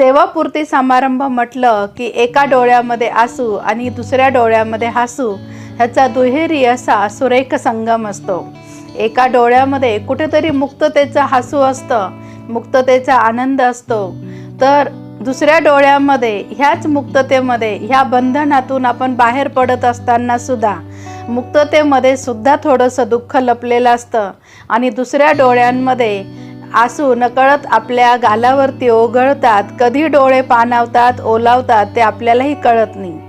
सेवापूर्ती समारंभ म्हटलं की एका डोळ्यामध्ये आसू आणि दुसऱ्या डोळ्यामध्ये हसू ह्याचा दुहेरी असा सुरेख संगम असतो. एका डोळ्यामध्ये कुठेतरी मुक्ततेचं हसू असतं मुक्ततेचा आनंद असतो. तर दुसऱ्या डोळ्यामध्ये ह्याच मुक्ततेमध्ये ह्या बंधनातून आपण बाहेर पडत असताना सुद्धा मुक्ततेमध्ये सुद्धा थोडंसं दुःख लपलेलं असतं. आणि दुसऱ्या डोळ्यांमध्ये आसू नकळत आपल्या गालावरती ओघळतात कधी डोळे पाणावतात ओलावतात ते आपल्यालाही कळत नाही.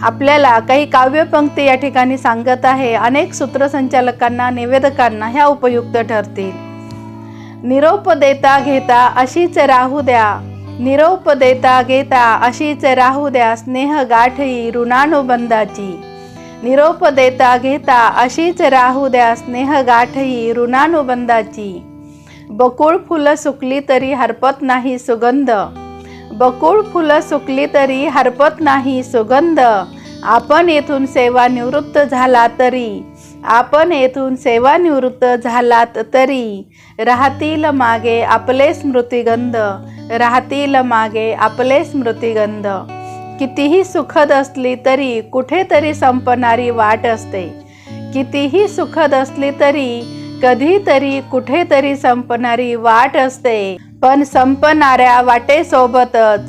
आपल्याला काही काव्यपंक्ती या ठिकाणी सांगत आहे. अनेक सूत्रसंचालकांना निवेदकांना ह्या उपयुक्त ठरतील. निरोप देता घेता अशीच राहू द्या. निरोप देता घेता अशीच राहू द्या स्नेह गाठई ऋणानुबंधाची. निरोप देता घेता अशीच राहू द्या स्नेह गाठई ऋणानुबंधाची. बकुळ फुलं सुकली तरी हरपत नाही सुगंध. बकुळ फुलं सुकली तरी हरपत नाही सुगंध. आपण येथून सेवानिवृत्त झाला तरी. आपण येथून सेवानिवृत्त झालात तरी. राहतील मागे आपले स्मृतिगंध. राहतील मागे आपले स्मृतिगंध. कितीही सुखद असली तरी कुठेतरी संपणारी वाट असते. कितीही सुखद असली तरी कधीतरी कुठेतरी संपणारी वाट असते. पण संपणाऱ्या वाटेसोबतच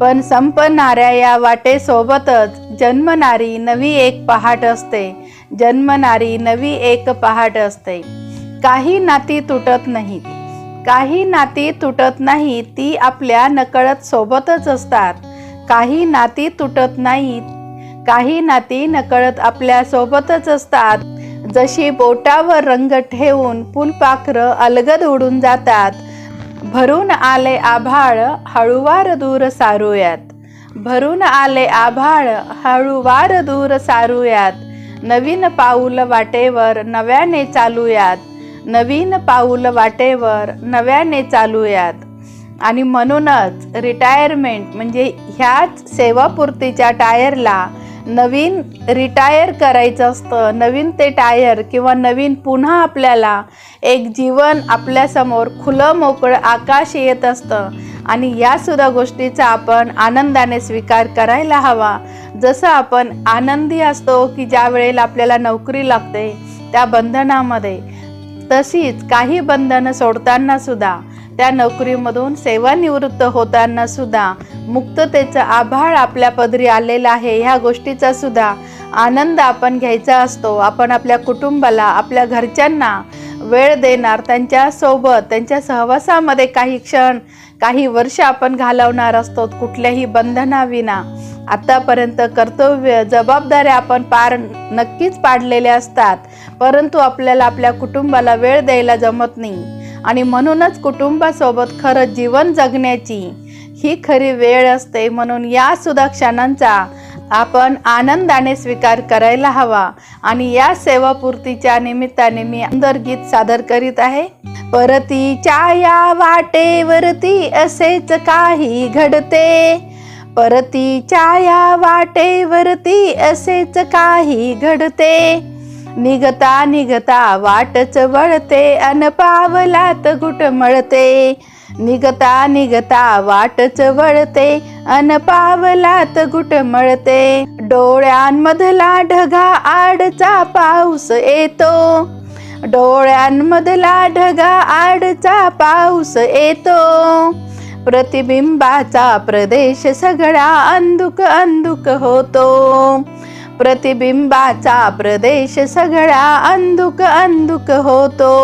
पण संपणाऱ्या या वाटेसोबतच जन्मणारी नवी एक पहाट असते. जन्मणारी नवी एक पहाट असते. काही नाती तुटत नाहीत. काही नाती तुटत नाही ती आपल्या नकळत सोबतच असतात. काही नाती तुटत नाहीत. काही नाती नकळत आपल्या सोबतच असतात. जशी बोटावर रंग ठेवून फुलपाखरं अलगद उडून जातात भरून आले आभाळ हळूवार दूर सारूयात. भरून आले आभाळ हळूवार दूर सारूयात. नवीन पाऊल वाटेवर नव्याने चालूयात. नवीन पाऊल वाटेवर नव्याने चालूयात. आणि म्हणूनच रिटायरमेंट म्हणजे ह्याच सेवापूर्तीच्या टायरला नवीन रिटायर करायचं असतं नवीन ते टायर किंवा नवीन पुन्हा आपल्याला एक जीवन आपल्यासमोर खुलं मोकळं आकाश येत असतं. आणि यासुद्धा गोष्टीचा आपण आनंदाने स्वीकार करायला हवा. जसं आपण आनंदी असतो की ज्या वेळेला आपल्याला नोकरी लागते त्या बंधनामध्ये तशीच काही बंधनं सोडताना सुद्धा त्या नोकरीमधून सेवानिवृत्त होताना सुद्धा मुक्ततेचं आभाळ आपल्या पदरी आलेलं आहे. ह्या गोष्टीचा सुद्धा आनंद आपण घ्यायचा असतो. आपण आपल्या कुटुंबाला आपल्या घरच्यांना वेळ देणार त्यांच्यासोबत त्यांच्या सहवासामध्ये काही क्षण काही वर्ष आपण घालवणार असतो कुठल्याही बंधनाविना. आत्तापर्यंत कर्तव्य जबाबदाऱ्या आपण पार नक्कीच पाडलेल्या असतात. परंतु आपल्याला आपल्या कुटुंबाला वेळ द्यायला जमत नाही. आणि म्हणूनच कुटुंबासोबत खरं जीवन जगण्याची ही खरी वेळ असते म्हणून या सुद्धा क्षणांचा आपण आनंदाने स्वीकार करायला हवा. आणि या सेवापूर्तीच्या निमित्ताने मी अंदर गीत सादर करीत आहे. परतीच्या या वाटेवरती असेच काही घडते. परतीच्या या वाटेवरती असेच काही घडते. निघता निघता वाटच वळते अन पावलात घुटमळते. निघता निघता वाटच वळते अन पावलात घुटमळते डोळ्यांमधला ढगा आडचा पाऊस येतो. डोळ्यांमधला ढगा आडचा पाऊस येतो. प्रतिबिंबाचा प्रदेश सगळा अंधुक अंधुक होतो. प्रतिबिंबाचा प्रदेश सगळा अंधुक अंधुक होतो.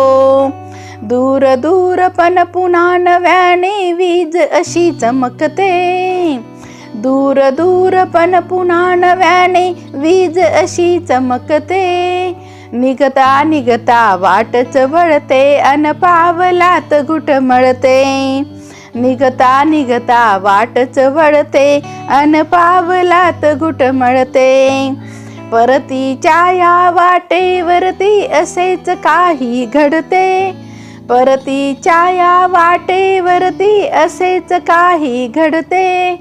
दूर दूर पण पुन्हा नव्याने वीज अशी चमकते. दूर दूर पण पुन्हा नव्याने वीज अशी चमकते. निघता निघता वाटच वळते अन पावलात घुटमळते निघता निघता वाटच वळते अन पावलात घुटमळते परतीच्या या वाटेवरती असेच काही घडते. परतीच्या या वाटेवरती असेच काही घडते.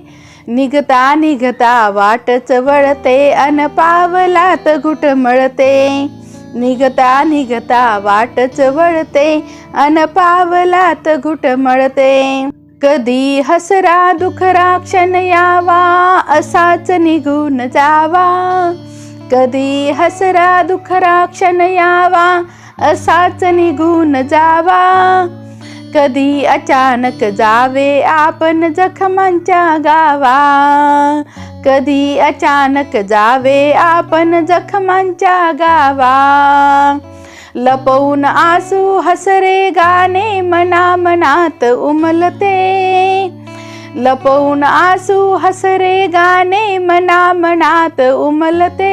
निघता निघता वाटच वळते अन पावलात घुटमळते निघता निघता वाटच वळते अन पावलात घुटमळते कधी हसरा दुखरा क्षण यावा असाच निघून जावा. कधी हसरा दुखरा क्षण यावा असाच निघून जावा. कधी अचानक जावे आपण जखमांच्या गावा. कधी अचानक जावे आपण जखमांच्या गावा. लपवून आसू हसरे गाणे मना मनात उमलते. लपवून आसू हसरे गाणे मना मनात उमलते.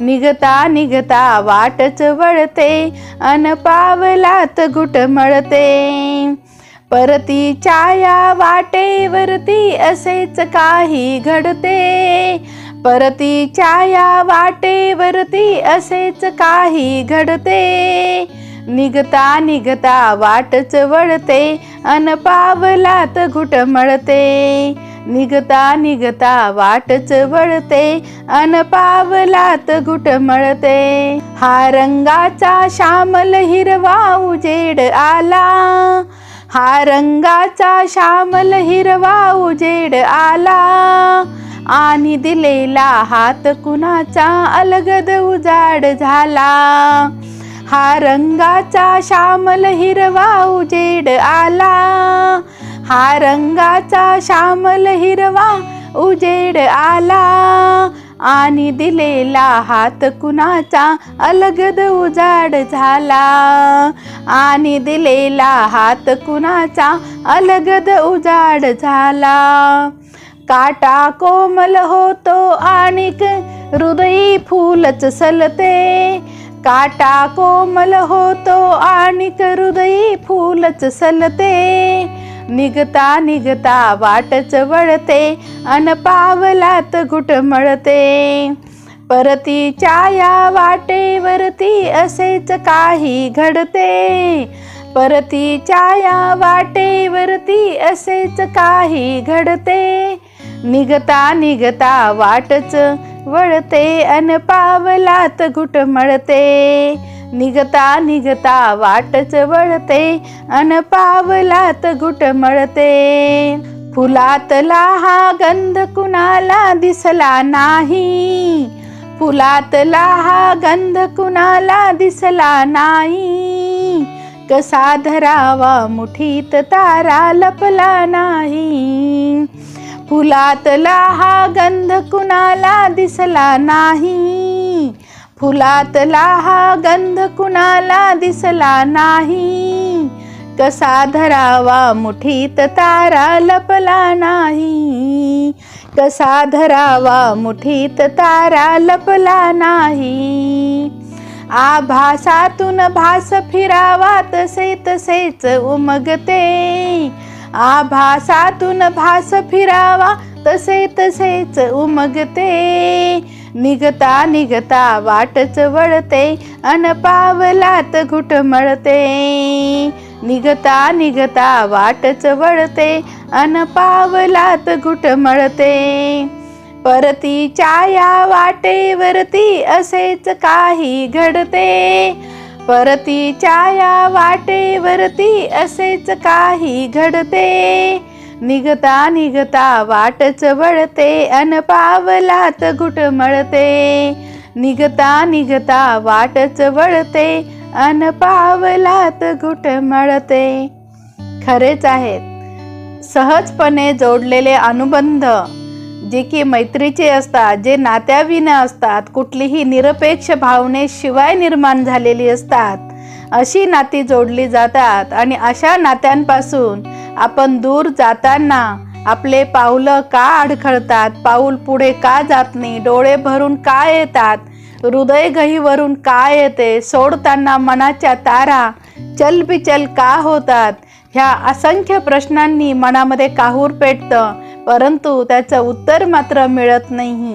निघता निघता वाटच वळते अन पावलात घुटमळते परती छाया वाटेवरती असेच काही घडते. परती छाया वाटेवरती असेच काही घडते. निघता निघता वाटच वळते अन पावलात घुटमळते निघता निघता वाटच वळते अन पावलात घुटमळते हा रंगाचा श्यामल हिरवा उजेड आला. हा रंगाचा श्यामल हिरवा उजेड आला. आणि दिलेला हात कुणाचा अलगद उजाड झाला. हा रंगाचा श्यामल हिरवा उजेड आला. हा रंगाचा श्यामल हिरवा उजेड आला. आणि दिलेला हात कुणाचा? अलगद उजाड झाला. आणि दिलेला हात कुणाचा? अलगद उजाड झाला. काटा कोमल होतो आणिक हृदयी फुलच सलते. काटा कोमल होतो आणिक हृदयी फुलच सलते. निघता निघता वाटच वळते अन पावलात घुटमळते परती छाया वाटेवरती असेच काही घडते. परती छाया वाटेवरती असेच काही घडते. निघता निघता वाटच वळते अन पावलात घुटमळते निघता निघता वाटच वळते अन पावलात घुटमळते फुलातला हा गंध कुणाला दिसला नाही. फुलातला हा गंध कुणाला दिसला नाही. कसा धरावा मुठीत तारा लपला नाही. फुलातला हा गंध कुणाला दिसला नाही. फुलातला हा गंध कुणाला दिसला नाही. कसा धरावा मुठीत तारा लपला नाही. कसा धरावा मुठीत तारा लपला नाही. आभासातून भास फिरावा तसे तसेच उमगते. आभासातून भास फिरावा तसे तसेच उमगते. निघता निघता वाटच वळते अन पावलात घुटमळते निघता निघता वाटच वळते अन पावलात घुटमळते परती छाया वाटेवरती असेच काही घडते. परती छाया वाटेवरती असेच काही घडते. निघता निघता वाटच वळते अन पावलात घुटमळते निघता निघता वाटच वळते अन पावलात घुटमळते खरेच आहेत. सहजपणे जोडलेले अनुबंध जे की मैत्रीचे असतात जे नात्याविना असतात कुठलीही निरपेक्ष भावनेशिवाय निर्माण झालेली असतात. अशी नाती जोडली जातात आणि अशा नात्यांपासून आपण दूर जाताना आपले पावलं का अडखळतात? पाऊल पुढे का जात नाही? डोळे भरून का येतात? हृदय गहीवरून का येते? सोडताना मनाच्या तारा चलबिचल का होतात? ह्या असंख्य प्रश्नांनी मनामध्ये काहूर पेटतं परंतु त्याचं उत्तर मात्र मिळत नाही.